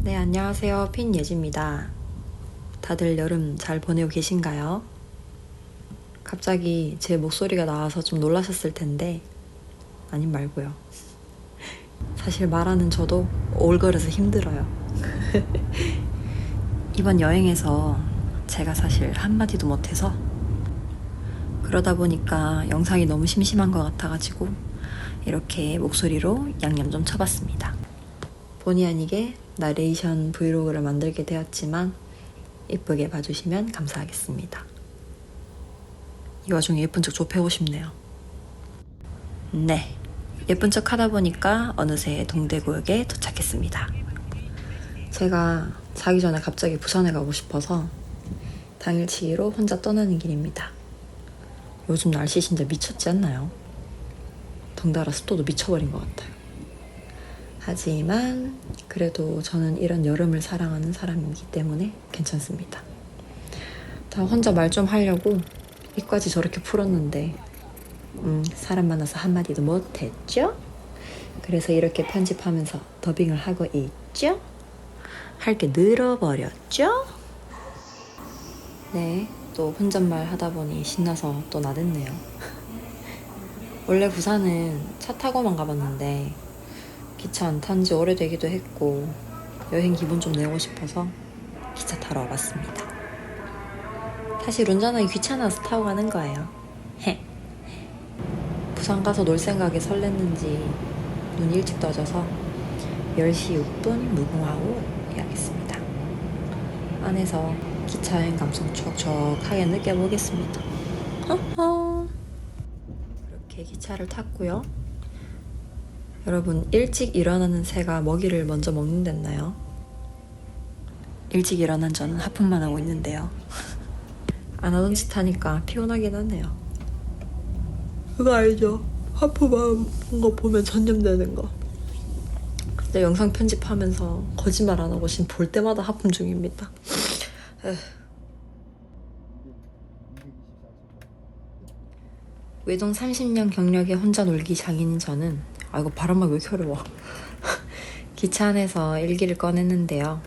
네, 안녕하세요. 핀 예지입니다. 다들 여름 잘 보내고 계신가요? 갑자기 제 목소리가 나와서 좀 놀라셨을 텐데, 아님 말고요. 사실 말하는 저도 올거려서 힘들어요. 이번 여행에서 제가 사실 한마디도 못해서 그러다 보니까 영상이 너무 심심한 것 같아가지고 이렇게 목소리로 양념 좀 쳐봤습니다. 본의 아니게 나레이션 브이로그를 만들게 되었지만 예쁘게 봐주시면 감사하겠습니다. 이 와중에 예쁜 척 좁혀고 싶네요. 네. 예쁜 척 하다 보니까 어느새 동대구역에 도착했습니다. 제가 자기 전에 갑자기 부산에 가고 싶어서 당일치기로 혼자 떠나는 길입니다. 요즘 날씨 진짜 미쳤지 않나요? 덩달아 습도도 미쳐버린 것 같아요. 하지만 그래도 저는 이런 여름을 사랑하는 사람이기 때문에 괜찮습니다. 다 혼자 말 좀 하려고 입까지 저렇게 풀었는데 음, 사람 만나서 한마디도 못했죠? 그래서 이렇게 편집하면서 더빙을 하고 있죠? 할 게 늘어버렸죠? 네, 또 혼잣말 하다 보니 신나서 또 나댔네요. 원래 부산은 차 타고만 가봤는데 기차 안 탄 지 오래되기도 했고 여행 기분 좀 내고 싶어서 기차 타러 와봤습니다. 사실 운전하기 귀찮아서 타고 가는 거예요. 헤. 부산 가서 놀 생각에 설렜는지 눈이 일찍 떠져서 10시 6분 무궁화호 예약했습니다. 안에서 기차 여행 감성 촉촉하게 느껴보겠습니다. 허허. 이렇게 기차를 탔고요. 여러분 일찍 일어나는 새가 먹이를 먼저 먹는댔나요? 일찍 일어난 저는 하품만 하고 있는데요. 안 하던 짓 하니까 피곤하긴 하네요. 그거 알죠? 하품한 거 보면 전염되는 거. 근데 영상 편집하면서 거짓말 안 하고 지금 볼 때마다 하품 중입니다. 외동 30년 경력에 혼자 놀기 장인인 저는 아 이거 발음만 왜 이렇게 어려워 기차 안에서 일기를 꺼냈는데요.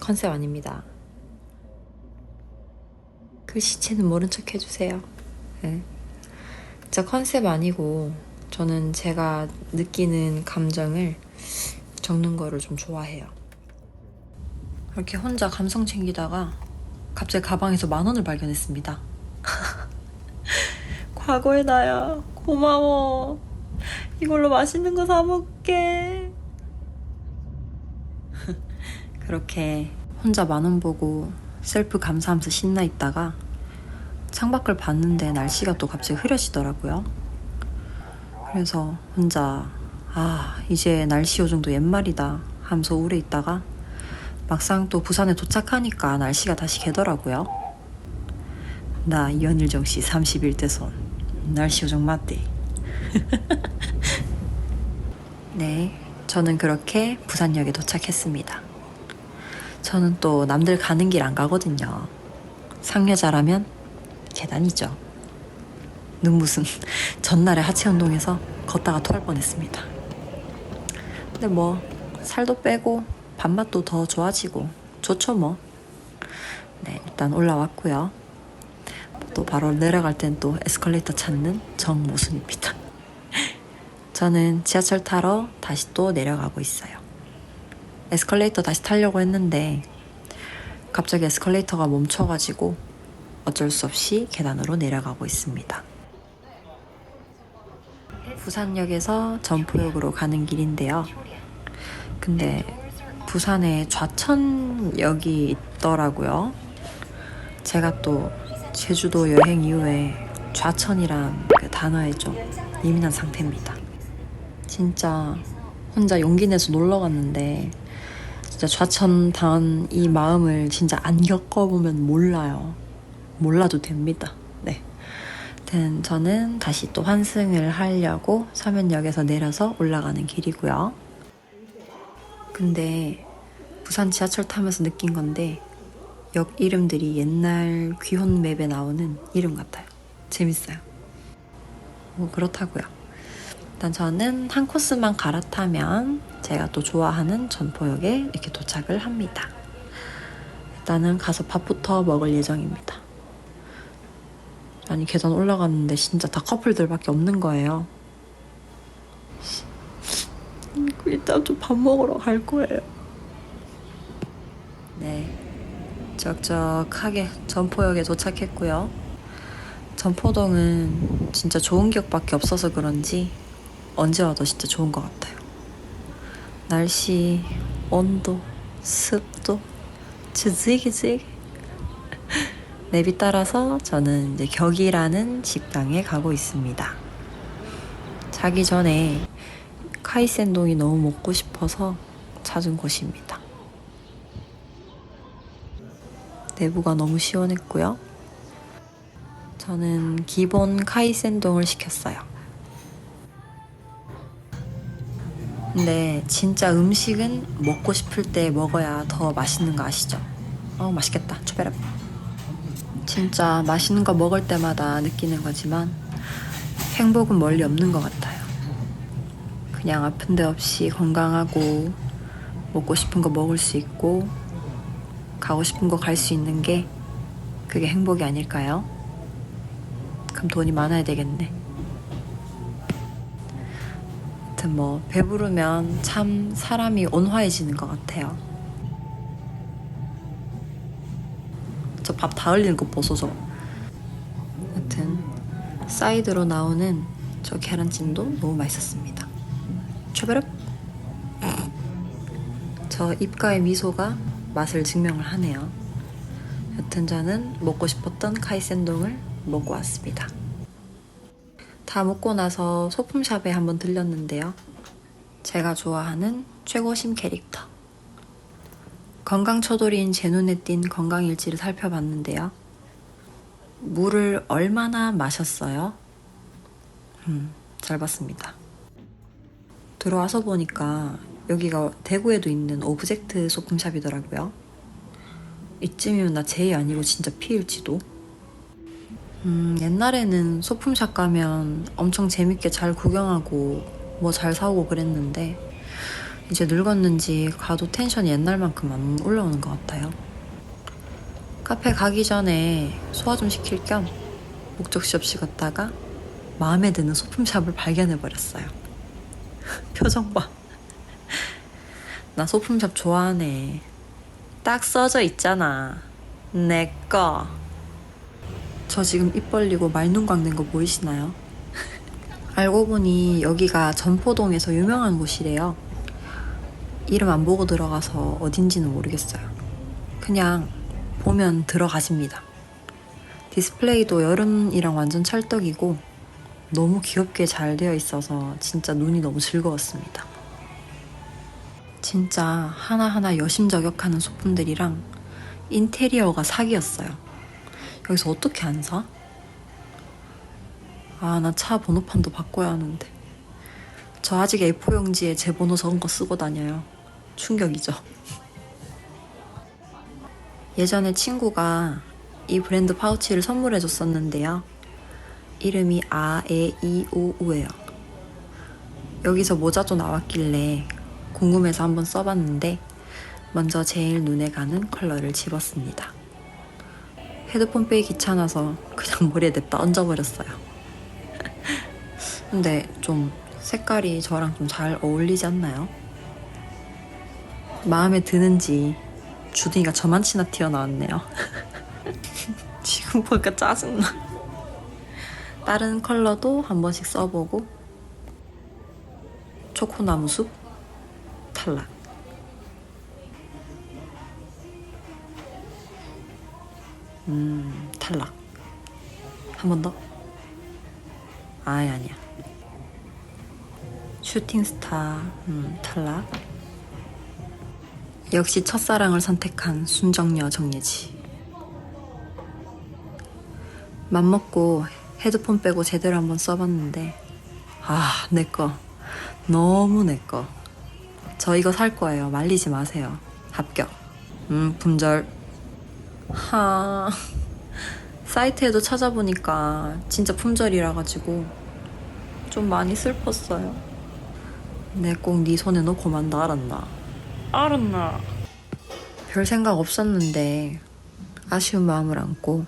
컨셉 아닙니다. 그 시체는 모른 척 해주세요. 네. 진짜 컨셉 아니고 저는 제가 느끼는 감정을 적는 거를 좀 좋아해요. 이렇게 혼자 감성 챙기다가 갑자기 가방에서 만 원을 발견했습니다. 과거의 나야 고마워 이걸로 맛있는 거 사 먹게. 그렇게 혼자 만 원 보고 셀프 감사하면서 신나 있다가 창밖을 봤는데 날씨가 또 갑자기 흐려지더라고요. 그래서 혼자 아 이제 날씨 요정도 옛말이다 하면서 우울해 있다가 막상 또 부산에 도착하니까 날씨가 다시 개더라고요. 나 연일정 씨 31대 손. 날씨 요정 맞대 네, 저는 그렇게 부산역에 도착했습니다. 저는 또 남들 가는 길 안 가거든요. 상여자라면 계단이죠. 눈 무슨 전날에 하체 운동해서 걷다가 토할 뻔했습니다. 근데 뭐 살도 빼고 밥맛도 더 좋아지고 좋죠 뭐. 네, 일단 올라왔고요. 또 바로 내려갈 땐 또 에스컬레이터 찾는 정모순입니다. 저는 지하철 타러 다시 또 내려가고 있어요. 에스컬레이터 다시 타려고 했는데 갑자기 에스컬레이터가 멈춰가지고 어쩔 수 없이 계단으로 내려가고 있습니다. 부산역에서 전포역으로 가는 길인데요. 근데 부산에 좌천역이 있더라고요. 제가 또 제주도 여행 이후에 좌천이란 그 단어에 좀 예민한 상태입니다. 진짜 혼자 용기 내서 놀러 갔는데 진짜 좌천 당한 이 마음을 진짜 안 겪어보면 몰라요. 몰라도 됩니다. 네. 저는 다시 또 환승을 하려고 서면역에서 내려서 올라가는 길이고요. 근데 부산 지하철 타면서 느낀 건데 역 이름들이 옛날 귀혼 맵에 나오는 이름 같아요. 재밌어요. 뭐 그렇다고요. 일단 저는 한 코스만 갈아타면 제가 또 좋아하는 전포역에 이렇게 도착을 합니다. 일단은 가서 밥부터 먹을 예정입니다. 아니 계단 올라갔는데 진짜 다 커플들밖에 없는 거예요. 일단 좀 밥 먹으러 갈 거예요. 네, 적적하게 전포역에 도착했고요. 전포동은 진짜 좋은 기억밖에 없어서 그런지 언제 와도 진짜 좋은 것 같아요. 날씨, 온도, 습도, 지지기지. 맵이 따라서 저는 이제 격이라는 식당에 가고 있습니다. 자기 전에 카이센동이 너무 먹고 싶어서 찾은 곳입니다. 내부가 너무 시원했고요. 저는 기본 카이센동을 시켰어요. 근데 진짜 음식은 먹고 싶을 때 먹어야 더 맛있는 거 아시죠? 어 맛있겠다. 추베라. 진짜 맛있는 거 먹을 때마다 느끼는 거지만 행복은 멀리 없는 것 같아요. 그냥 아픈 데 없이 건강하고 먹고 싶은 거 먹을 수 있고 가고 싶은 거 갈 수 있는 게 그게 행복이 아닐까요? 그럼 돈이 많아야 되겠네. 하여튼 뭐 배부르면 참 사람이 온화해지는 것 같아요. 저 밥 다 흘리는 거 보소 저. 하여튼 사이드로 나오는 저 계란찜도 너무 맛있었습니다. 초베르. 저 입가의 미소가 맛을 증명을 하네요. 여튼 저는 먹고 싶었던 카이센동을 먹고 왔습니다. 다 먹고 나서 소품샵에 한번 들렸는데요. 제가 좋아하는 최고심 캐릭터. 건강처돌인 제 눈에 띈 건강일지를 살펴봤는데요. 물을 얼마나 마셨어요? 음, 잘 봤습니다. 들어와서 보니까 여기가 대구에도 있는 오브젝트 소품샵이더라고요. 이쯤이면 나 제이 아니고 진짜 피일지도. 음, 옛날에는 소품샵 가면 엄청 재밌게 잘 구경하고 뭐 잘 사오고 그랬는데 이제 늙었는지 가도 텐션이 옛날만큼 안 올라오는 것 같아요. 카페 가기 전에 소화 좀 시킬 겸 목적지 없이 걷다가 마음에 드는 소품샵을 발견해 버렸어요. 표정 봐. 나 소품샵 좋아하네. 딱 써져 있잖아. 내 거. 저 지금 입 벌리고 말눈 광는 거 보이시나요? 알고 보니 여기가 전포동에서 유명한 곳이래요. 이름 안 보고 들어가서 어딘지는 모르겠어요. 그냥 보면 들어가십니다. 디스플레이도 여름이랑 완전 찰떡이고 너무 귀엽게 잘 되어 있어서 진짜 눈이 너무 즐거웠습니다. 진짜 하나하나 여심저격하는 소품들이랑 인테리어가 사기였어요. 여기서 어떻게 안 사? 아, 나 차 번호판도 바꿔야 하는데. 저 아직 A4 용지에 제 번호 적은 거 쓰고 다녀요. 충격이죠. 예전에 친구가 이 브랜드 파우치를 선물해 줬었는데요. 이름이 아 에 이오우예요. 여기서 모자도 나왔길래 궁금해서 한번 써봤는데 먼저 제일 눈에 가는 컬러를 집었습니다. 헤드폰 빼기 귀찮아서 그냥 머리에 냅다 얹어버렸어요. 근데 좀 색깔이 저랑 좀 잘 어울리지 않나요? 마음에 드는지 주둥이가 저만치나 튀어나왔네요. 지금 보니까 짜증나. 다른 컬러도 한 번씩 써보고 초코나무 숲 탈락. 음, 탈락. 한 번 더? 아니, 아니야. 슈팅스타, 음, 탈락. 역시 첫사랑을 선택한 순정녀 정예지. 맘먹고 헤드폰 빼고 제대로 한번 써봤는데, 아, 내 거. 너무 내 거. 저 이거 살 거예요. 말리지 마세요. 합격. 음, 품절. 하. 사이트에도 찾아보니까 진짜 품절이라 가지고 좀 많이 슬펐어요. 내 꼭 네 손에 놓고만 다 알았나? 알았나? 별 생각 없었는데 아쉬운 마음을 안고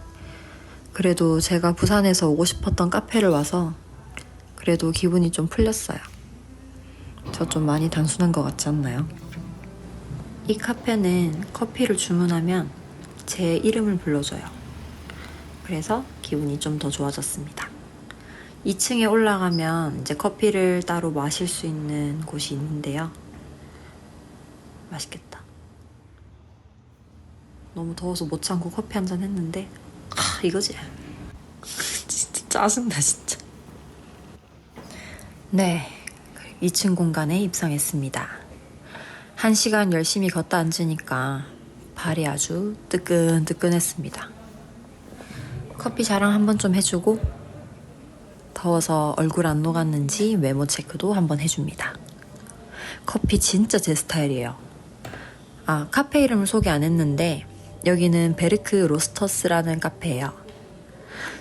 그래도 제가 부산에서 오고 싶었던 카페를 와서 그래도 기분이 좀 풀렸어요. 저 좀 많이 단순한 것 같지 않나요? 이 카페는 커피를 주문하면 제 이름을 불러줘요. 그래서 기분이 좀 더 좋아졌습니다. 2층에 올라가면 이제 커피를 따로 마실 수 있는 곳이 있는데요. 맛있겠다. 너무 더워서 못 참고 커피 한 잔 했는데, 아, 이거지. 진짜 짜증나, 진짜. 네. 2층 공간에 입성했습니다. 한 시간 열심히 걷다 앉으니까 발이 아주 뜨끈뜨끈했습니다. 커피 자랑 한번 좀 해주고 더워서 얼굴 안 녹았는지 외모 체크도 한번 해줍니다. 커피 진짜 제 스타일이에요. 아, 카페 이름을 소개 안 했는데 여기는 베르크 로스터스라는 카페예요.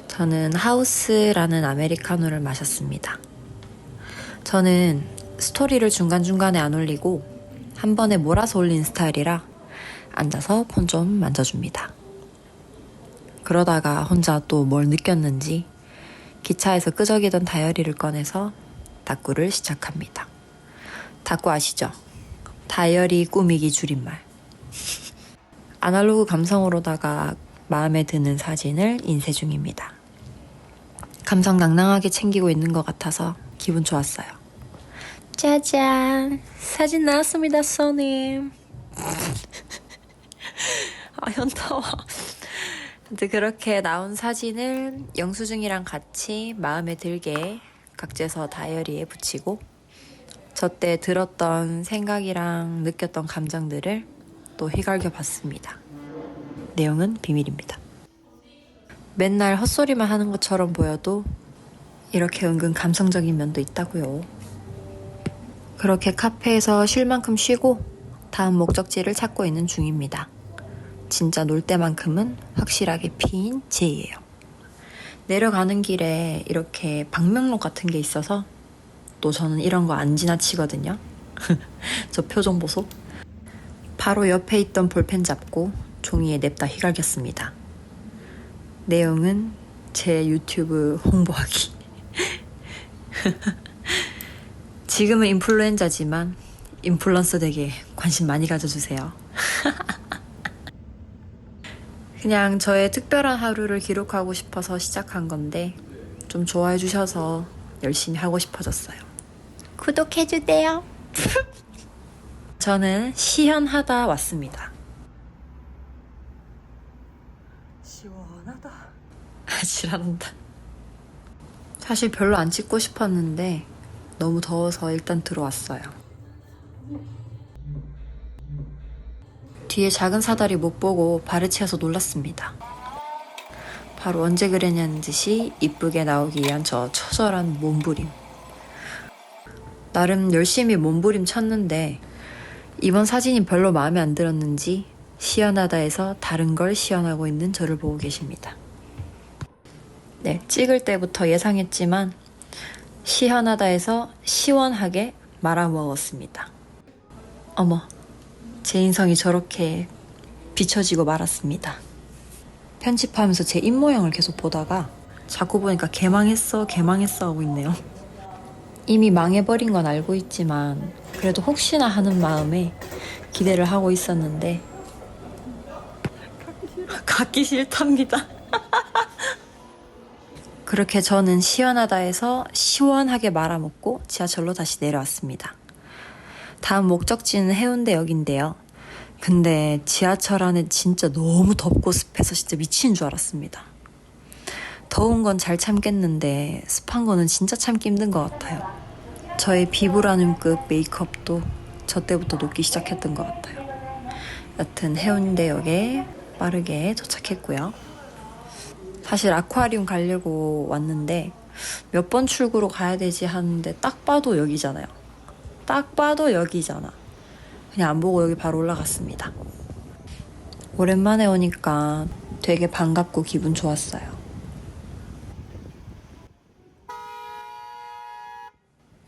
저는 하우스라는 아메리카노를 마셨습니다. 저는 스토리를 중간중간에 안 올리고 한 번에 몰아서 올린 스타일이라 앉아서 폰 좀 만져줍니다. 그러다가 혼자 또 뭘 느꼈는지 기차에서 끄적이던 다이어리를 꺼내서 닦구를 시작합니다. 닦구 아시죠? 다이어리 꾸미기 줄임말. 아날로그 감성으로다가 마음에 드는 사진을 인쇄 중입니다. 감성 낭낭하게 챙기고 있는 것 같아서 기분 좋았어요. 짜잔! 사진 나왔습니다, 손님. 아, 현타와. 근데 그렇게 나온 사진을 영수증이랑 같이 마음에 들게 각재서 다이어리에 붙이고 저때 들었던 생각이랑 느꼈던 감정들을 또 휘갈겨 봤습니다. 내용은 비밀입니다. 맨날 헛소리만 하는 것처럼 보여도 이렇게 은근 감성적인 면도 있다고요. 그렇게 카페에서 쉴 만큼 쉬고 다음 목적지를 찾고 있는 중입니다. 진짜 놀 때만큼은 확실하게 피인 제이예요. 내려가는 길에 이렇게 방명록 같은 게 있어서 또 저는 이런 거 안 지나치거든요. 저 표정 보소. 바로 옆에 있던 볼펜 잡고 종이에 냅다 휘갈겼습니다. 내용은 제 유튜브 홍보하기. 지금은 인플루엔자지만 인플루언서 되게 관심 많이 가져주세요. 그냥 저의 특별한 하루를 기록하고 싶어서 시작한 건데 좀 좋아해 주셔서 열심히 하고 싶어졌어요. 구독해 주세요. 저는 시연하다 왔습니다. 시원하다. 지랄한다. 사실 별로 안 찍고 싶었는데 너무 더워서 일단 들어왔어요. 뒤에 작은 사다리 못 보고 채워서 놀랐습니다. 바로 언제 그랬냐는 듯이 이쁘게 나오기 위한 저 처절한 몸부림. 나름 열심히 몸부림 쳤는데 이번 사진이 별로 마음에 안 들었는지 시연하다에서 다른 걸 시연하고 있는 저를 보고 계십니다. 네, 찍을 때부터 예상했지만 시연하다에서 시원하게 말아먹었습니다. 어머, 제 인성이 저렇게 비춰지고 말았습니다. 편집하면서 제 입모양을 계속 보다가 자꾸 보니까 개망했어, 개망했어 하고 있네요. 이미 망해버린 건 알고 있지만 그래도 혹시나 하는 마음에 기대를 하고 있었는데 갖기 싫답니다. 그렇게 저는 시원하다에서 시원하게 말아먹고 지하철로 다시 내려왔습니다. 다음 목적지는 해운대역인데요. 근데 지하철 안에 진짜 너무 덥고 습해서 진짜 미치는 줄 알았습니다. 더운 건 잘 참겠는데 습한 거는 진짜 참기 힘든 것 같아요. 저의 비브라늄급 메이크업도 저 때부터 녹기 시작했던 것 같아요. 여튼 해운대역에 빠르게 도착했고요. 사실 아쿠아리움 가려고 왔는데 몇 번 출구로 가야 되지 하는데 딱 봐도 여기잖아요. 딱 봐도 여기잖아. 그냥 안 보고 여기 바로 올라갔습니다. 오랜만에 오니까 되게 반갑고 기분 좋았어요.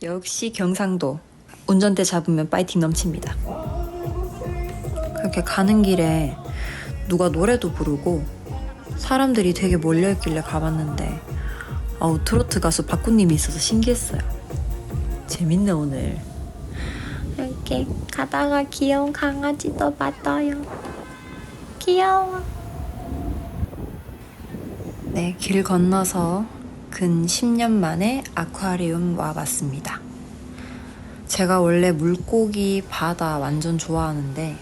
역시 경상도 운전대 잡으면 파이팅 넘칩니다. 그렇게 가는 길에 누가 노래도 부르고 사람들이 되게 몰려있길래 가봤는데 아우 트로트 가수 박구님이 있어서 신기했어요. 재밌네 오늘. 이렇게 가다가 귀여운 강아지도 봤어요. 귀여워. 네, 길 건너서 근 10년 만에 아쿠아리움 와봤습니다. 제가 원래 물고기, 바다 완전 좋아하는데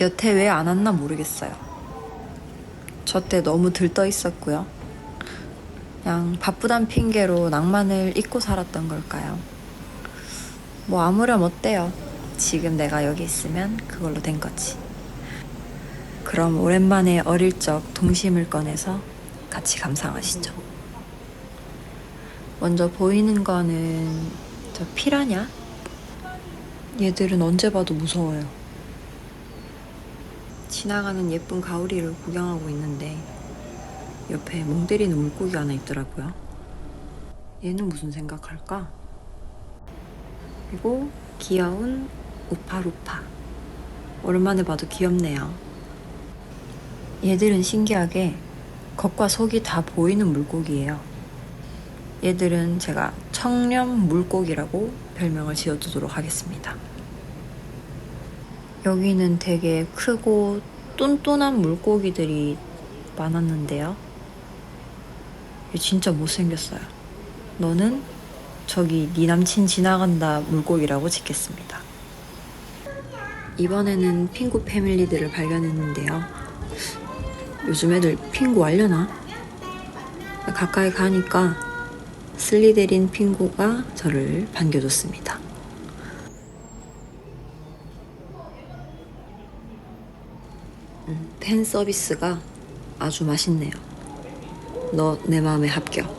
여태 왜 안 왔나 모르겠어요. 저 때 너무 들떠 있었고요. 그냥 바쁘단 핑계로 낭만을 잊고 살았던 걸까요? 뭐 아무렴 어때요? 지금 내가 여기 있으면 그걸로 된 거지. 그럼 오랜만에 어릴 적 동심을 꺼내서 같이 감상하시죠. 먼저 보이는 거는 저 피라냐? 얘들은 언제 봐도 무서워요. 지나가는 예쁜 가오리를 구경하고 있는데 옆에 멍 때리는 물고기 하나 있더라고요. 얘는 무슨 생각할까? 그리고 귀여운 우파루파. 오랜만에 봐도 귀엽네요. 얘들은 신기하게 겉과 속이 다 보이는 물고기예요. 얘들은 제가 청렴 물고기라고 별명을 지어두도록 하겠습니다. 여기는 되게 크고 뚠뚠한 물고기들이 많았는데요. 얘 진짜 못생겼어요. 너는 저기 네 남친 지나간다 물고기라고 짓겠습니다. 이번에는 핑구 패밀리들을 발견했는데요. 요즘 애들 핑구 알려나? 가까이 가니까 슬리데린 핑구가 저를 반겨줬습니다. 음, 팬 서비스가 아주 맛있네요. 너 내 마음에 합격.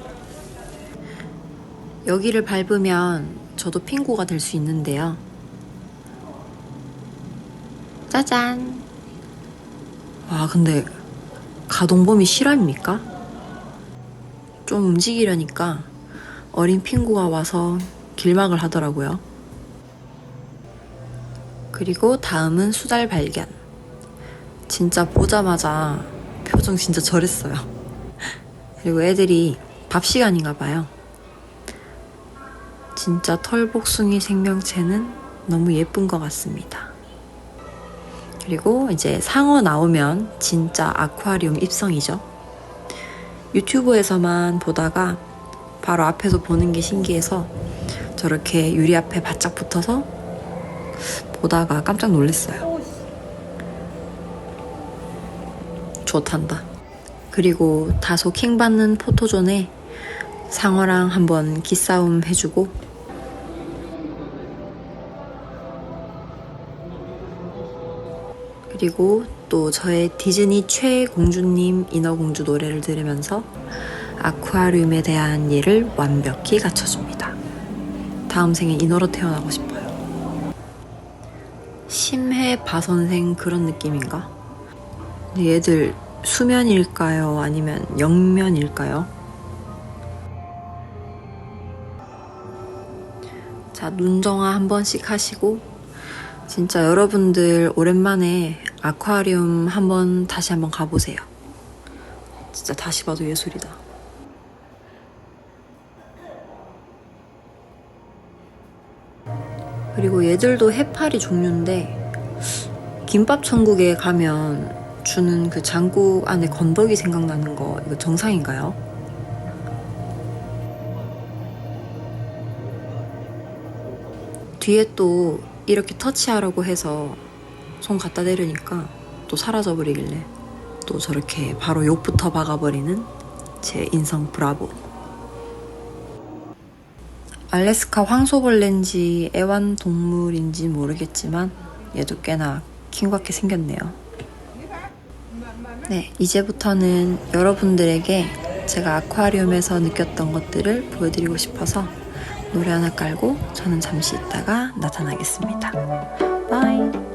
여기를 밟으면 저도 핑구가 될 수 있는데요. 짜잔. 와, 근데 가동범위 실화입니까? 좀 움직이려니까 어린 핑구가 와서 길막을 하더라고요. 그리고 다음은 수달 발견. 진짜 보자마자 표정 진짜 저랬어요. 그리고 애들이 밥 시간인가 봐요. 진짜 털복숭이 생명체는 너무 예쁜 것 같습니다. 그리고 이제 상어 나오면 진짜 아쿠아리움 입성이죠. 유튜브에서만 보다가 바로 앞에서 보는 게 신기해서 저렇게 유리 앞에 바짝 붙어서 보다가 깜짝 놀랐어요. 좋단다. 그리고 다소 킹받는 포토존에 상어랑 한번 기싸움 해주고 그리고 또 저의 디즈니 최 공주님 인어공주 노래를 들으면서 아쿠아리움에 대한 이해를 완벽히 갖춰줍니다. 다음 생에 인어로 태어나고 싶어요. 심해 바선생 그런 느낌인가? 얘들 수면일까요? 아니면 영면일까요? 자, 눈정화 한 번씩 하시고 진짜 여러분들 오랜만에 아쿠아리움 한번 다시 한번 가보세요. 진짜 다시 봐도 예술이다. 그리고 얘들도 해파리 종류인데 김밥 천국에 가면 주는 그 장국 안에 건더기 생각나는 거 이거 정상인가요? 뒤에 또 이렇게 터치하라고 해서 손 갖다 대려니까 또 사라져 버리길래 또 저렇게 바로 욕부터 박아버리는 제 인성 브라보. 알래스카 황소벌레인지 애완동물인지 모르겠지만 얘도 꽤나 킹받게 생겼네요. 네, 이제부터는 여러분들에게 제가 아쿠아리움에서 느꼈던 것들을 보여드리고 싶어서 노래 하나 깔고 저는 잠시 있다가 나타나겠습니다. 바이.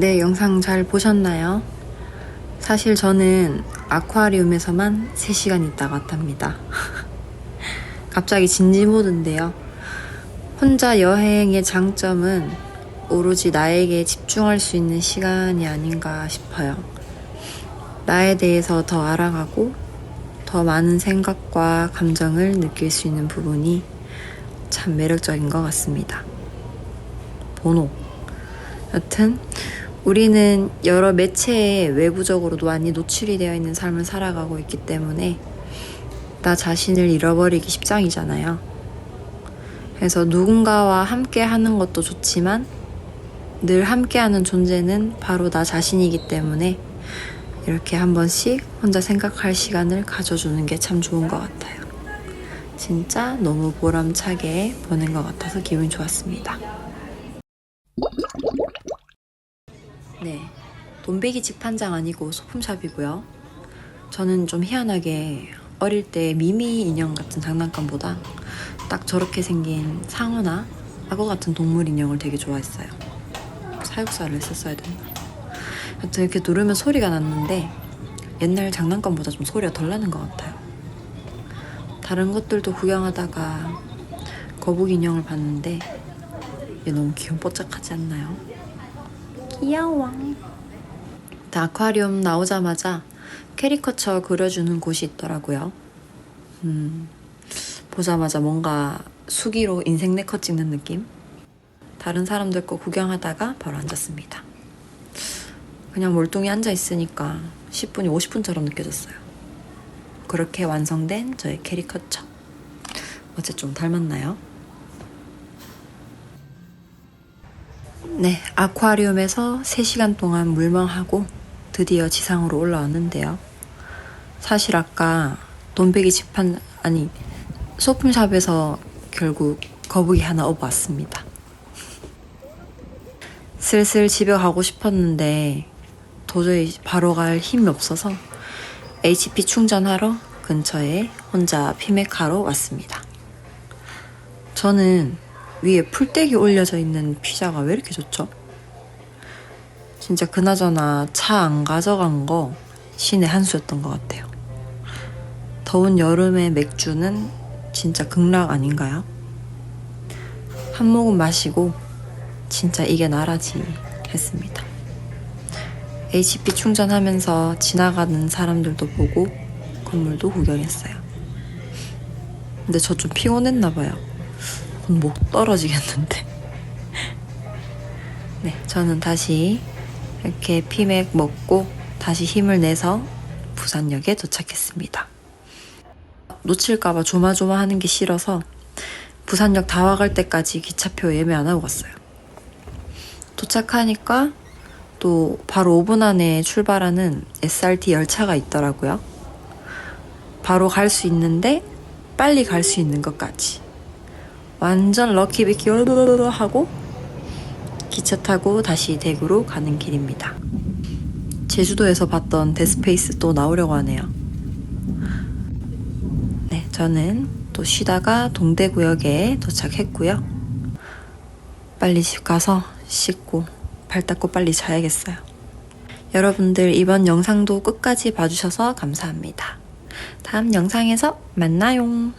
네, 영상 잘 보셨나요? 사실 저는 아쿠아리움에서만 3시간 있다가 왔답니다. 갑자기 진지 모드인데요. 혼자 여행의 장점은 오로지 나에게 집중할 수 있는 시간이 아닌가 싶어요. 나에 대해서 더 알아가고 더 많은 생각과 감정을 느낄 수 있는 부분이 참 매력적인 것 같습니다. 번호. 여튼, 우리는 여러 매체에 외부적으로도 많이 노출이 되어 있는 삶을 살아가고 있기 때문에 나 자신을 잃어버리기 십장이잖아요. 그래서 누군가와 함께 하는 것도 좋지만 늘 함께 하는 존재는 바로 나 자신이기 때문에 이렇게 한 번씩 혼자 생각할 시간을 가져주는 게 참 좋은 것 같아요. 진짜 너무 보람차게 보낸 것 같아서 기분이 좋았습니다. 네. 돈베기 직판장 아니고 소품샵이고요. 저는 좀 희한하게 어릴 때 미미 인형 같은 장난감보다 딱 저렇게 생긴 상어나 악어 같은 동물 인형을 되게 좋아했어요. 사육사를 했었어야 됐나. 여튼 이렇게 누르면 소리가 났는데 옛날 장난감보다 좀 소리가 덜 나는 것 같아요. 다른 것들도 구경하다가 거북이 인형을 봤는데 얘 너무 귀염 뽀짝하지 않나요? 귀여워. 아쿠아리움 나오자마자 캐리커처 그려주는 곳이 있더라고요. 음, 보자마자 뭔가 수기로 인생 네컷 찍는 느낌? 다른 사람들 거 구경하다가 바로 앉았습니다. 그냥 몰뚱히 앉아 있으니까 10분이 50분처럼 느껴졌어요. 그렇게 완성된 저의 캐리커처. 어째 좀 닮았나요? 네, 아쿠아리움에서 3시간 동안 물멍하고 드디어 지상으로 올라왔는데요. 사실 아까 돈베기 집한 아니 소품샵에서 결국 거북이 하나 업어왔습니다. 슬슬 집에 가고 싶었는데 도저히 바로 갈 힘이 없어서 HP 충전하러 근처에 혼자 피맥하러 왔습니다. 저는 위에 풀떼기 올려져 있는 피자가 왜 이렇게 좋죠? 진짜 그나저나 차 안 가져간 거 신의 한 수였던 것 같아요. 더운 여름의 맥주는 진짜 극락 아닌가요? 한 모금 마시고 진짜 이게 나라지 했습니다. HP 충전하면서 지나가는 사람들도 보고 건물도 구경했어요. 근데 저 좀 피곤했나 봐요. 곧 목 떨어지겠는데. 네, 저는 다시 이렇게 피맥 먹고 다시 힘을 내서 부산역에 도착했습니다. 놓칠까봐 조마조마하는 게 싫어서 부산역 다 와갈 때까지 기차표 예매 안 하고 갔어요. 도착하니까 또 바로 5분 안에 출발하는 SRT 열차가 있더라고요. 바로 갈 수 있는데 빨리 갈 수 있는 것까지. 완전 럭키비키 하고 기차 타고 다시 대구로 가는 길입니다. 제주도에서 봤던 데스페이스 또 나오려고 하네요. 네, 저는 또 쉬다가 동대구역에 도착했고요. 빨리 집 가서 씻고 발 닦고 빨리 자야겠어요. 여러분들 이번 영상도 끝까지 봐주셔서 감사합니다. 다음 영상에서 만나요.